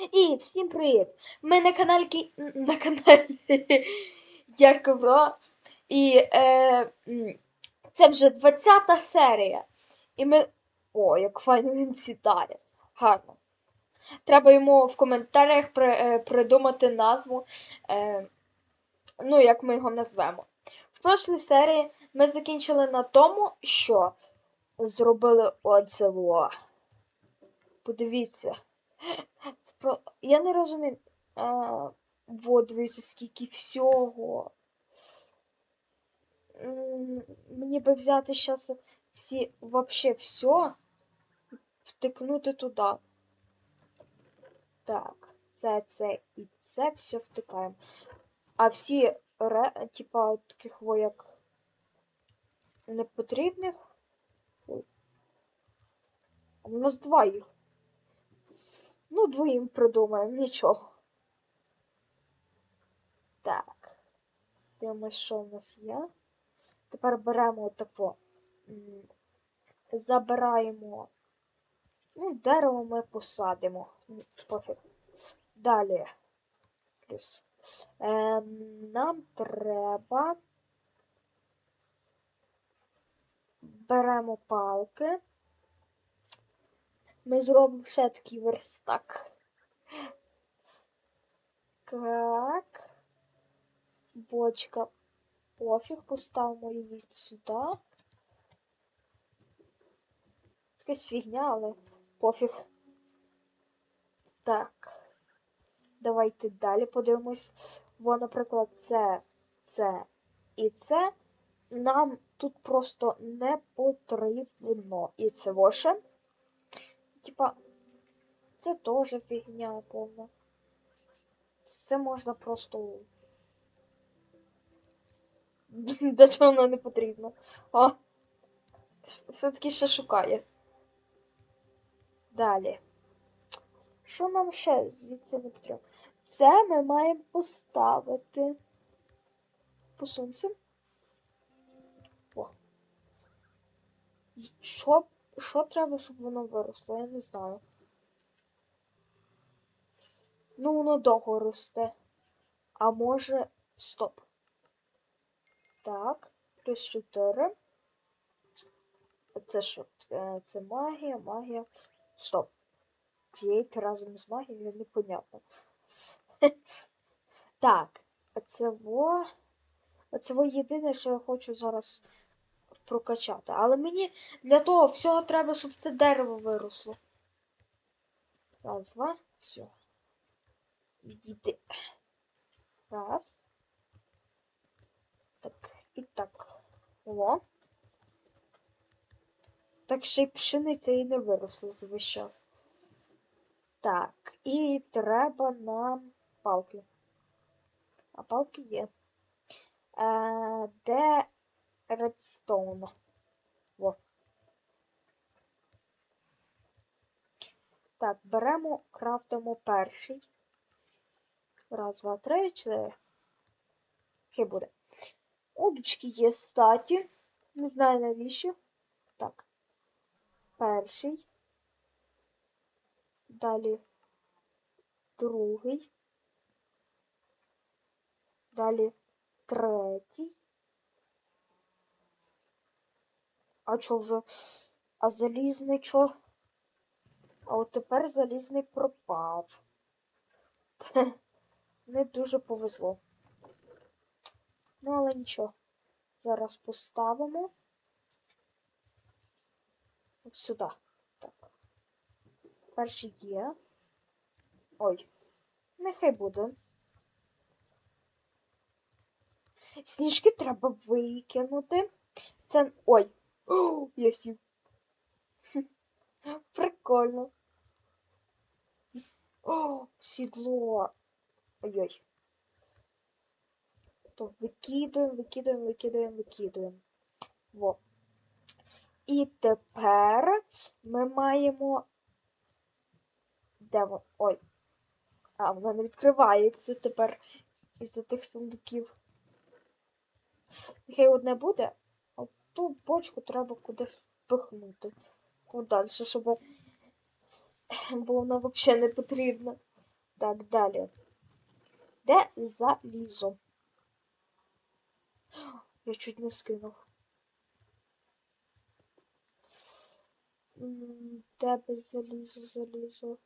І всім привіт! Ми на каналі на каналі Дярко Бро. І е, це вже 20 серія. І ми. О, як файно він сідає. Гарно. Треба йому в коментарях при, е, придумати назву. Е, ну, як ми його назвемо. В прошлій серії ми закінчили на тому, що зробили оце. Подивіться. Про... Я не розумію. А, вот, дивіться, скільки всього. Мені би взяти зараз всі вообще все втикнути туди. Так, це, це і це все втикаємо. А всі ре, типа, таких во як непотрібних. У нас два їх. Ну, двоїм придумаємо, нічого. Так. Дивимось, що в нас є. Тепер беремо отако. Забираємо. Ну, дерево ми посадимо. Пофіг. Далі. Плюс. Ем, нам треба. Беремо палки. Ми зробимо ще такий верстак. Так. Бочка. Пофіг, поставимо її сюди. Якась фігня, але пофіг. Так. Давайте далі подивимось. Во, наприклад, це, це і це. Нам тут просто не потрібно. І це воше. Типа, це теж фігня повна. Це можна просто. До чого воно не потрібно. О! Все-таки ще шукає. Далі. Що нам ще звідси не потрібно? Це ми маємо поставити. Посунься. О. І Що треба, щоб воно виросло? Я не знаю. Ну, воно довго росте. А може. Стоп. Так, плюс 4. Це що? Е, Це магія, магія. Стоп. Тієйте разом з магією непонятно. Так, це во. Це во єдине, що я хочу зараз прокачати. Але мені для того всього треба, щоб це дерево виросло. Раз, два, все. Відійди. Раз. Так, і так. О. Так ще й пшениця і не виросла за весь час. Так, і треба нам палки. А палки є. Е, де редстоун? Во. Так, беремо, крафтимо перший. Раз, два, три, чотири. Хай буде. Удочки є статі. Не знаю навіщо. Так. Перший. Далі другий. Далі третій. А чо вже? А залізний чо? А от тепер залізний пропав. Не дуже повезло. Ну, але нічого. Зараз поставимо. От сюди. Так. Перший є. Ой. Нехай буде. Сніжки треба викинути. Це. Ой! О, я сів. Прикольно. О, сідло. Ой-ой. То викидуємо, викидуємо, викидуємо, викидуємо. Во. І тепер ми маємо. Де воно? Ой. А, вона не відкривається тепер із-за тих сундуків. Нехай одне буде, ту бочку треба кудись пихнути. Куди далі, щоб бо вона взагалі не потрібна. Так, далі. Де залізо? Я чуть не скинув. Де без залізо, залізо?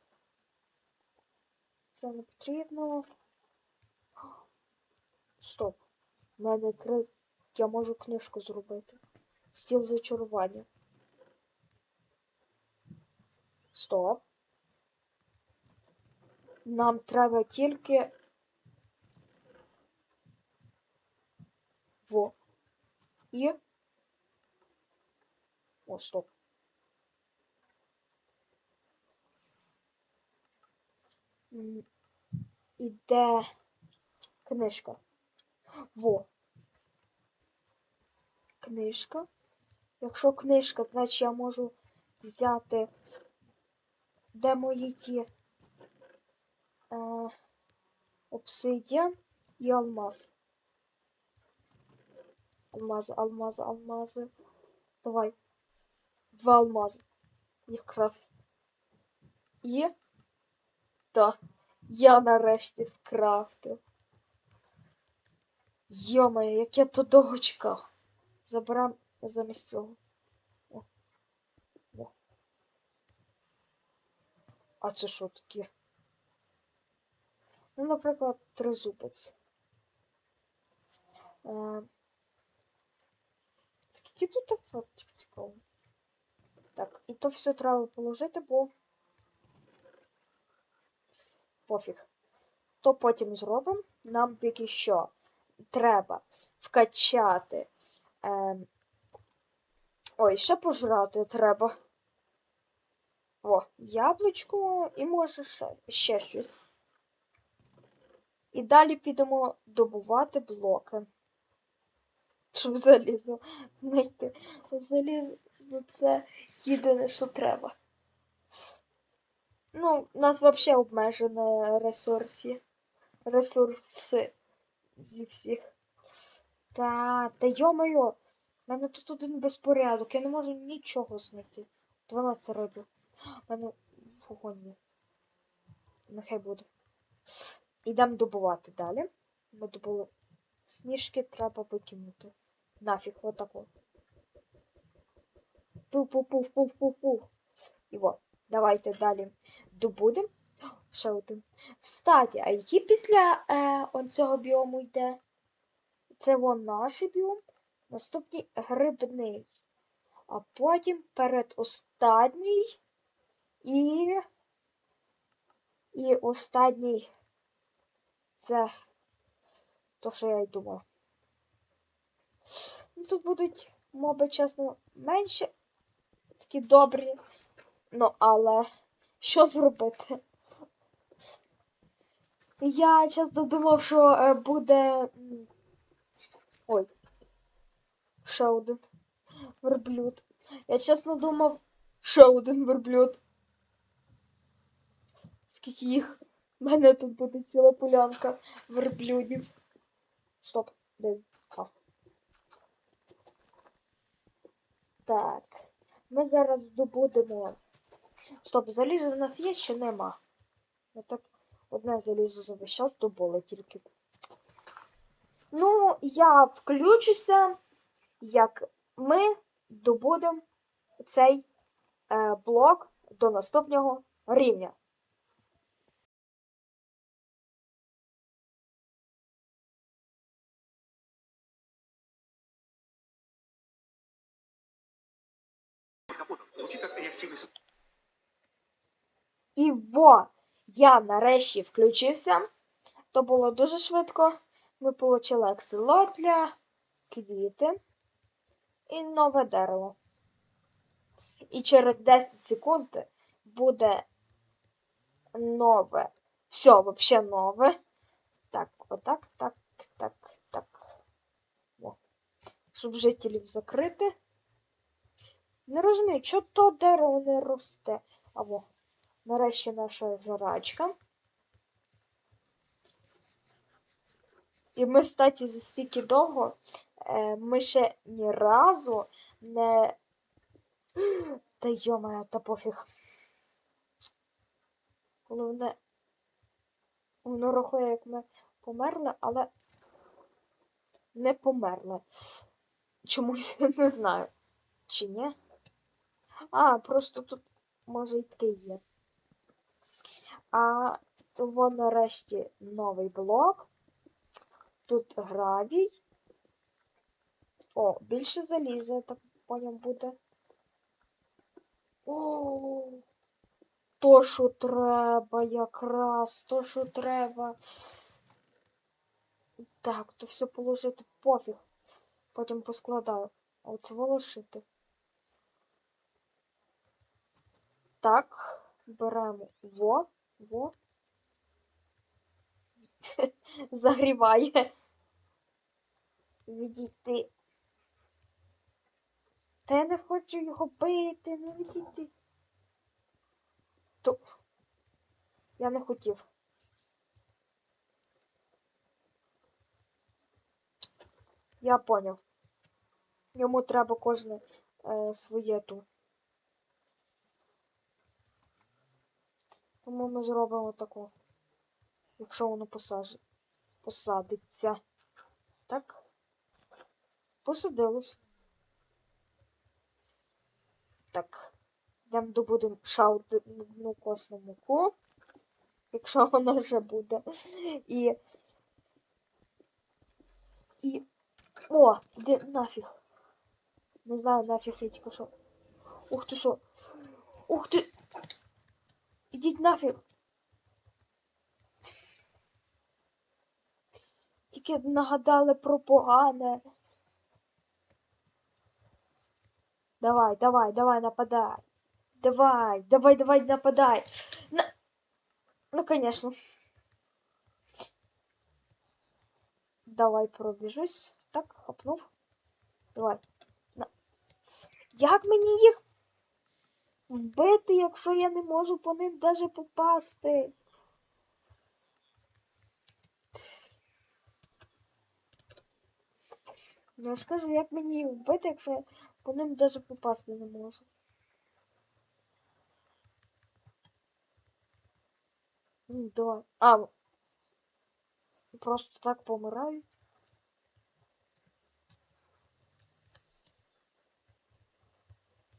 Це не потрібно. Стоп. У мене три. Я можу книжку зробити. Стіл зачарування. Стоп. Нам треба тільки. Во. І. О, стоп. М, І де книжка? Во. Книжка. Якщо книжка, значить я можу взяти. Де мої ті? Е, обсидіан і алмаз. Алмази, алмази, алмази. Давай. Два алмази. Якраз. І. Та. Я нарешті скрафтив. Йомає, як я то довго чекав. Заберем замість цього. О. О. А це що таке? Ну, наприклад, тризубець. Е, Скільки тут ефектів цікаво? Так, і то все треба положити, бо пофіг. То потім зробимо. Нам тільки що треба вкачати. Е, ой, ще пожрати треба. О, яблучко і може ще, ще щось. І далі підемо добувати блоки. Щоб залізо знайти. Залізо це єдине, що треба. Ну, у нас взагалі обмежені ресурси. Ресурси зі всіх. Та, та йо-моє, в мене тут один безпорядок, я не можу нічого знайти. 12 рибів. У мене вогонь є. Нехай буде. Ідемо добувати далі. Ми добули сніжки, треба викинути. Нафіг, отако. Пуф-пуф-пуф-пуф-пуф. Його. Давайте далі добудемо. Ще один. Статі, а який після е, оцього біому йде? Це вон наш біом. Наступний грибний. А потім передостанній і. І останній. Це то, що я й думав. Ну, тут будуть моби, чесно, менше. Такі добрі. Ну, але що зробити? Я чесно думав, що е, буде. Ой. Ще один верблюд. Я чесно думав, ще один верблюд. Скільки їх? У мене тут буде ціла полянка верблюдів. Стоп, де? Так. Ми зараз здобудемо. Стоп, залізо в нас є чи нема? Ну так, одне залізо за весь час добули тільки. Ну, я включуся, як ми добудемо цей е, блок до наступного рівня. І во! Я нарешті включився. То було дуже швидко. Ми отримали акселотля, квіти і нове дерево. І через 10 секунд буде нове. Все, взагалі нове. Так, отак, так, так, так. О. Щоб жителів закрити. Не розумію, що то дерево не росте. Або. Нарешті наша жрачка. І ми, кстати, за стільки довго ми ще ні разу не. Та йомає, та пофіг. Головне. Воно рахує, як ми померли, але не померли. Чомусь не знаю. Чи ні? А, просто тут може і таке є. А вон нарешті новий блок. Тут гравій. О, більше заліза, так поняв буде. О, то, що треба, якраз, то, що треба. Так, то все положити пофіг. Потім поскладаю. Оце волошити. Так, беремо во, во. Загріває. Відійти. Та я не хочу його бити, ну відійти. То я не хотів. Я поняв. Йому треба кожне е, своє ту. Тому ми зробимо таку. Якщо воно посаж... посадиться. Так. Посадилось. Так. Йдемо добудемо ще одну косну муку. Якщо вона вже буде. І. І. О, іди нафіг. Не знаю нафіг я тільки що. Ух ти що. Ух ти. Ідіть нафіг. Тільки нагадали про погане. Давай, давай, давай, нападай. Давай, давай, давай, нападай. На... Ну, конечно. Давай пробіжусь. Так, хапнув. Давай. На. Як мені їх вбити, якщо я не можу по ним даже попасти? Ну, я скажу, як мені їх вбити, якщо я по ним даже попасти не можу. М, Давай. А. Просто так помирають.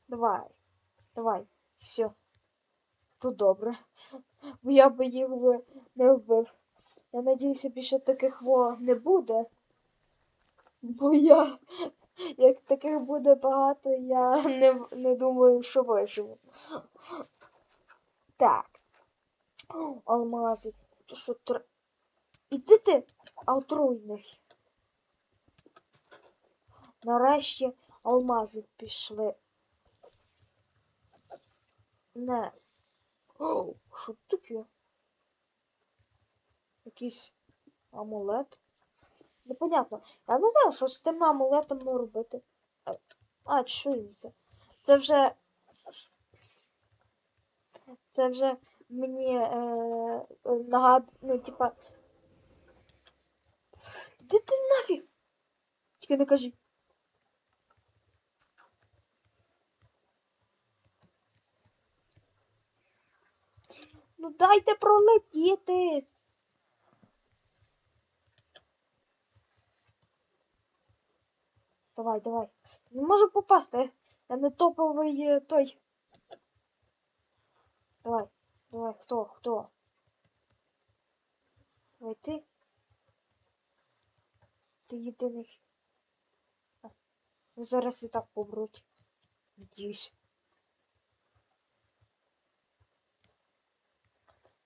Давай. Давай. Все. То добре. Бо я би їх би не вбив. Я надіюся, більше таких во не буде. Бо я, як таких буде багато, я не, не думаю, що виживу. Так. Алмази. Що тр... Іди ти, отруйний. Нарешті алмази пішли. Не. О, що таке? Якийсь амулет. Непонятно. Я не знаю, що з тим амулетом робити. А, чується. Це вже. Це вже мені е, нагад... Ну, типа. Де ти нафіг? Тільки не кажи. Ну дайте пролетіти. Давай, давай. Не можу попасти. Я не топовий е, той. Давай, давай, хто, хто? Давай ти. Ти єдиний. А, ну зараз і так побруть. Надіюсь.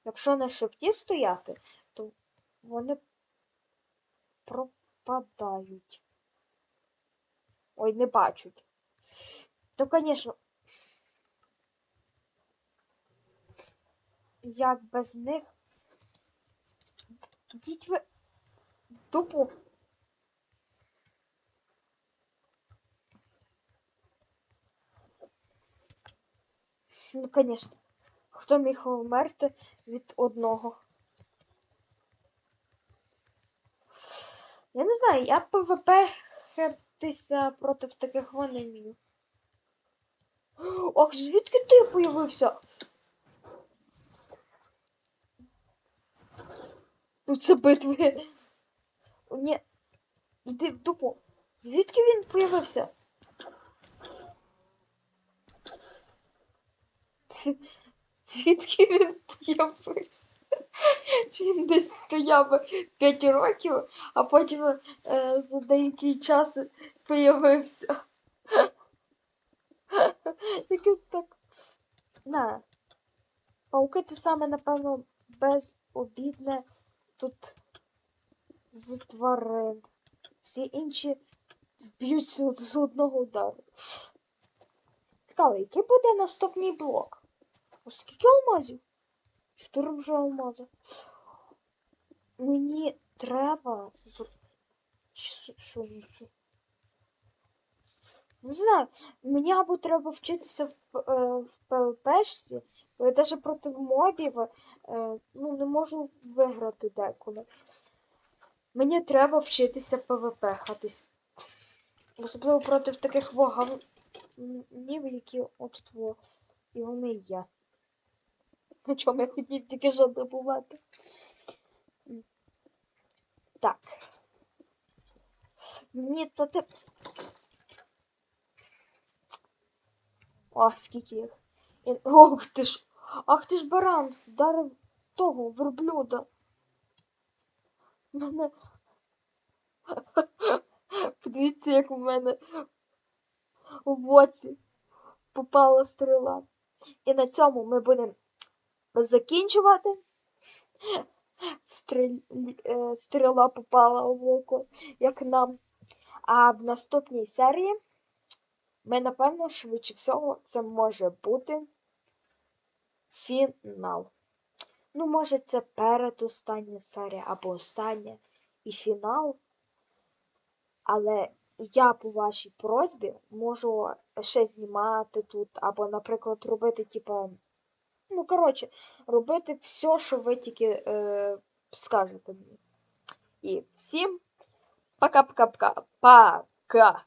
Якщо на шифті стояти, то вони пропадають. Ой, не бачать. То, звісно, як без них. Ідіть ви тупо. Ну, звісно. Хто міг вмерти від одного? Я не знаю, я ПВП хетися проти таких вонемів. Ох, звідки ти появився? Ну це битви. Ні. Іди в дупу. Звідки він появився? Звідки він появився? Він десь стояв 5 років, а потім е, за деякий час появився? Яке так. На. Пауки це саме, напевно, безобідне тут з тварин. Всі інші б'ються з одного удару. Цікаво, який буде наступний блок? О, скільки алмазів? Чотири вже алмази. Мені треба. Що? Не знаю, мені або треба вчитися в, е, в ПВПшці, бо я навіть проти мобів е, ну, не можу виграти деколи. Мені треба вчитися ПВП хатись. Особливо проти таких вогавнів, які отут во. І вони є. На чому я хотів тільки що добувати. Так. Ні, то ти. О, скільки їх. Ох ти ж. Ах ти ж баран, вдарив того верблюда. Мене. Подивіться, як у мене у боці попала стріла. І на цьому ми будемо закінчувати. Стріль... е, Стріла попала у око, як нам. А в наступній серії ми, напевно, швидше всього, це може бути фінал. Ну, може, це передостання серія або остання і фінал. Але я по вашій просьбі можу ще знімати тут, або, наприклад, робити, типа, ну, коротше, робити все, що ви тільки е, скажете мені. І всім пока-пока-пока. Пока!